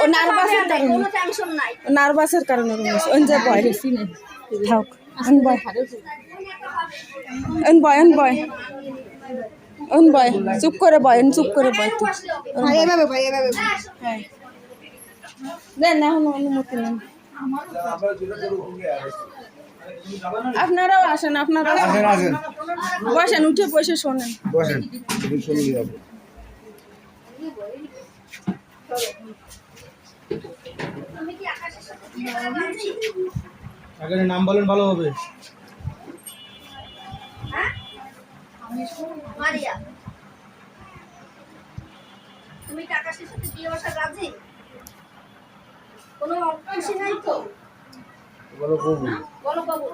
ও নার্ভাসের কারণে। কোনো টেনশন নাই। নার্ভাসের কারণে যে বয়। থাক অন বয়। অন বয় অন বয় অন বয় চুপ করে বয় অন চুপ করে বয় তুই। ভাই এভাবে ভাই এভাবে। দেন না অনুমতি নেন। আপনারাও আসেন আপনারাও আসেন। আসেন। বসেন উঠে বসে শোনেন। বসেন। শুনে যাব তুমি কি আকাশের সাথে বিয়ে করা রাজি আগে নাম বলেন ভালো হবে। হ্যাঁ? মারিয়া। তুমি কি আকাশের সাথে বিয়ে বসার রাজি? কোনো খুশি নাই তো? বলো কবু বলো বাবু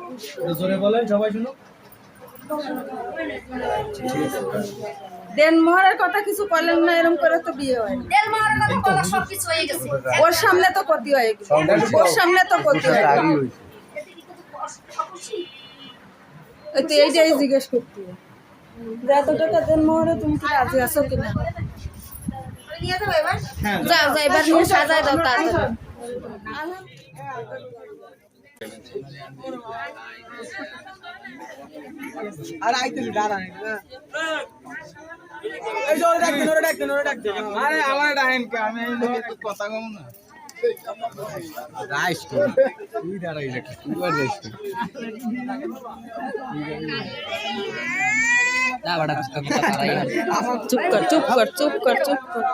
জোরে বলেন সবাই শুনো দেন মোহরের কথা কিছু বলেন না এরকম করে তো বিয়ে হয় মাসের কথা বলা সব কিছু হয়ে গেছে। ওর সামনে তো ক্ষতি হয় ওর সামনে তো ক্ষতি হয় কোনো তো এইটাই জিজ্ঞেস করতে। এত টাকা দেন মোহরে তুমি কি রাজি আছো কিনা যাও যাও এবার নিয়ে সাজাই দাও তাড়াতাড়ি। আর আইতেছি দাঁড়ান এই যে ওরে ডাকতেন ওরে ডাকতেন ওরে ডাকতেন আরে আমার ডাকেন কে আমি এই লোকের একটু কথা কম না রাইস তুই দাঁড়াই রাখি তুই আর রাইস চুপ কর চুপ কর চুপ কর চুপ কর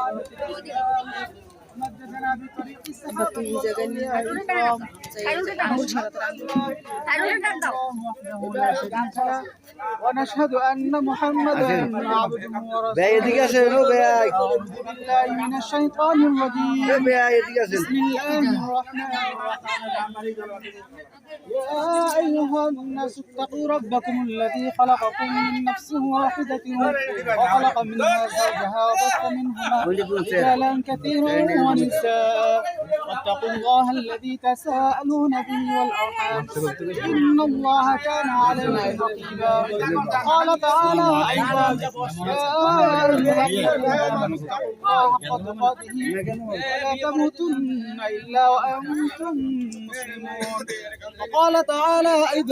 এবার তুই এই জায়গায় নিয়ে আঙুল ছাড়া তাইলে ডাক দাও ونشهد أن محمدا عبده ورسوله من الشيطان الرجيم بسم الله الرحمن الرحيم أيها الناس اتقوا ربكم الذي خلقكم من نفس واحدة وخلق منها زوجها وبث منهما رجالا كثيرا ونساء. واتقوا الله الذي تساءلون به والأرحام. إن الله كان عليكم رقيبا. قال تعالى يا أيها الذين اتقوا الله حق تقاته. ولا تموتن إلا وأنتم مسلمون. وقال تعالى أيضا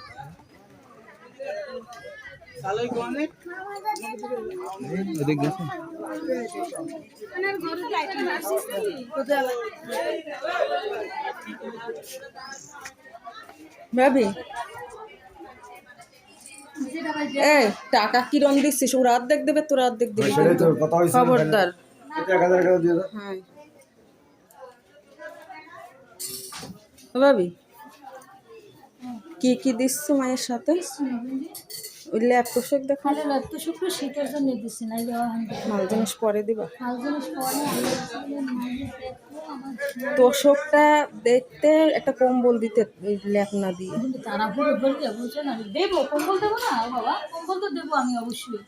ভাবি। এই টাকা কিরম দিচ্ছিস? ওরা অর্ধেক দেবে তোরা অর্ধেক দিবি। খবরদার। হ্যাঁ। ভাবি কি কি দিচ্ছ মায়ের সাথে? ওই ল্যাপ তোষক দেখা তো শীতের জন্য দিচ্ছি না মাল জিনিস পরে দিবা। কাল জিনিস পরে তোষকটা দেখতে একটা কম্বল দিতে ল্যাপ না দিয়ে তারা বুঝছ না? দেবো কম্বল দেবো না বাবা কম্বল তো দেবো আমি অবশ্যই।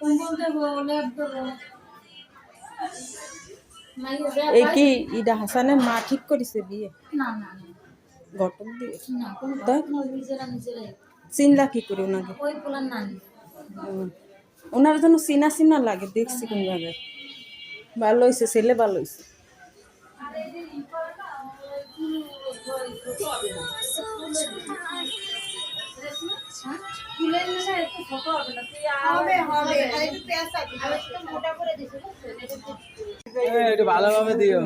কম্বল দেবো ল্যাপ দেবো। এই কি ইডা হাসানের মা ঠিক করেছে বিয়ে? না না ঘটক দিয়ে। না কোনো নিজেরা নিজেরাই। চিনলা কি করে ওনাকে? ওই পোলার নানি। ওনার জন্য চিনা চিনা লাগে দেখছি কোন জায়গায় ভালো হয়েছে ছেলে ভালো হয়েছে একটু ভালোভাবে দিও।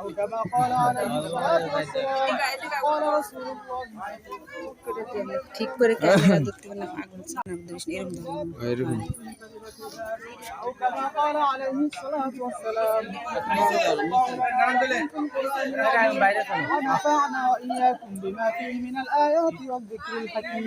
أو كما قال عليه الصلاة والسلام قال رسول الله ঠিক করে ক্যামেরা ধরতে পারে না পাগল ছানা ধরিস না, এরকম ধরে أو كما قال عليه الصلاة والسلام ونفعنا وإياكم بما فيه من الآيات والذكر الحكيم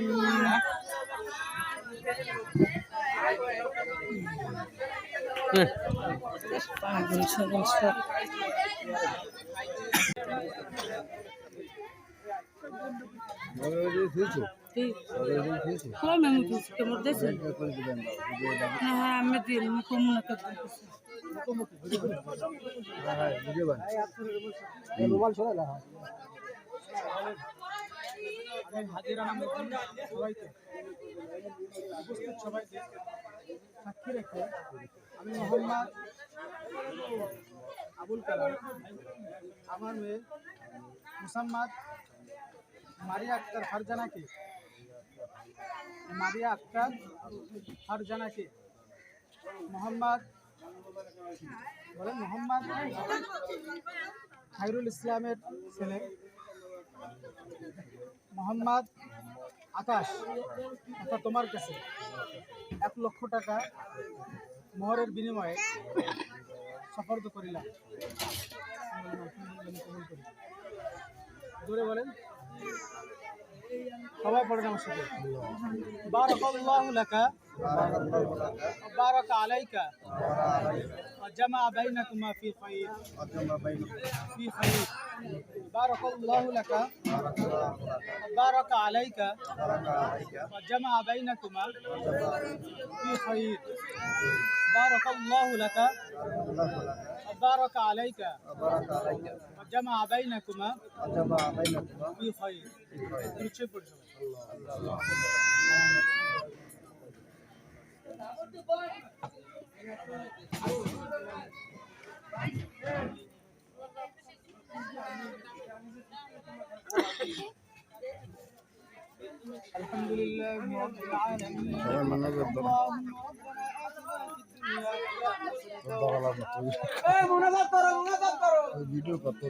আমি খুঁজছি কেমন দেশে না হ্যাঁ আমি দিন মুখম না করতে আমি সবাইকে সবাইকে রেখে আমি মোহাম্মদ আবুল কালাম, আমার মেয়ে মুসাম্মাদ মারিয়া আক্তার ফারজানাকে, মারিয়া আক্তার ফারজানাকে, মোহাম্মদ বলেন মোহাম্মদ খাইরুল ইসলামের ছেলে মোহাম্মদ আকাশ অর্থাৎ তোমার কাছে এক লক্ষ টাকা মোহরের বিনিময়ে সফর্দ করিলাম। জোরে বলেন। সবাই পড়েন আমার সাথে বারাকাল্লাহু লাকা বারাক আলাইকা وجمع بينكما في خير في خير بارك الله لك بارك عليك وجمع بينكما في خير بارك الله لك وبارك عليك وجمع بينكما في خير নিশ্চয় পড়ছো الحمد لله رب العالمين اللهم ربنا آتنا في الدنيا ভিডিও কত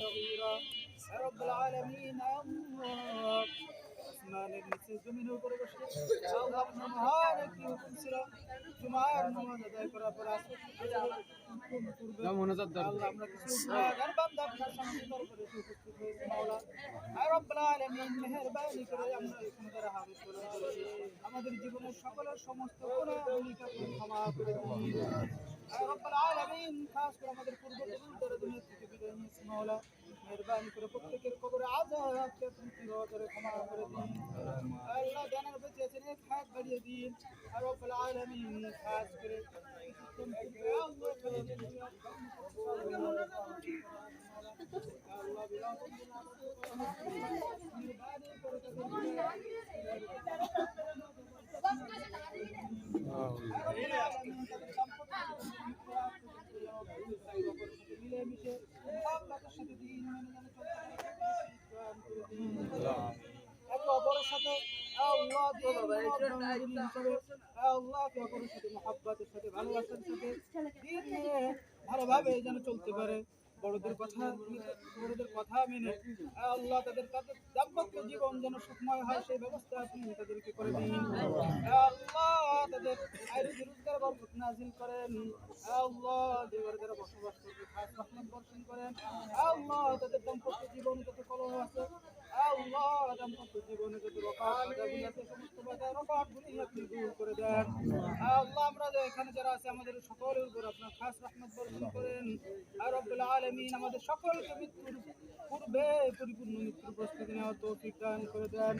صغيرا يا رب العالمين الله আসমানের নিচে জমিনের উপরে বসে আল্লাহ আপনার মহান একটি হুকুম ছিল? তোমার নামাজ আদায় করার পর আসর হুকুম করবে আল্লাহ আমরা কিছু গুনাহগার বান্দা আপনার সামনে দরবারে উপস্থিত হয়েছি মাওলা। আর রব্বুল আলামিন মেহেরবানি করে আমরা এখানে যারা হাজির করেছি আমাদের জীবনের সকলের সমস্ত ক্ষমা করে দিন। আর রব্বুল আলামিন খাস করে আমাদের পূর্বপুরুষদের দুনিয়া থেকে বিদায় নিয়েছি মাওলা মেহেরবানি করে প্রত্যেকের কবরে আযাবকে আপনি চিরতরে ক্ষমা করে দিন আল্লাহ জানার বেঁচে আছেন এক হাত বাড়িয়ে দিন আর রব্বুল আলামিন খাস করে মিলেমিশে আল্লাহর সাথে দিন একে অপরের সাথে আল্লাহ আল্লাহ একে অপরের সাথে মহাব্বতের সাথে ভালোবাসার সাথে ভালোভাবে যেন চলতে পারে। বড়দের কথা বড়দের কথা মেনে। আল্লাহ তাদের তাদের দাম্পত্য জীবন যেন সুখময় হয় সেই ব্যবস্থা আপনি তাদেরকে করে দিন। আল্লাহ তাদের আয়ের রোজগার বরকত নাজিল করেন। আল্লাহ যে যারা বসবাস করবে খাস বর্ষণ করেন। আল্লাহ তাদের দাম্পত্য জীবনে যত কলহ আছে আমাদের সকলকে মৃত্যুর পূর্বে পরিপূর্ণ মৃত্যুর প্রস্তুতি নেওয়ার তৌফিক দান করে দেন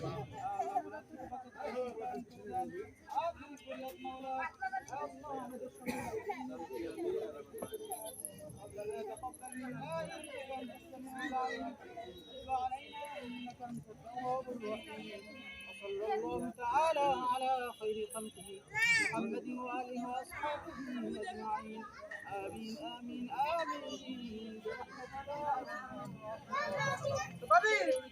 আমাদের الرحمن الرحيم وصلى الله تعالى على خير خلقه محمد وآله وأصحابه أجمعين. آمين آمين آمين. برحمتك يا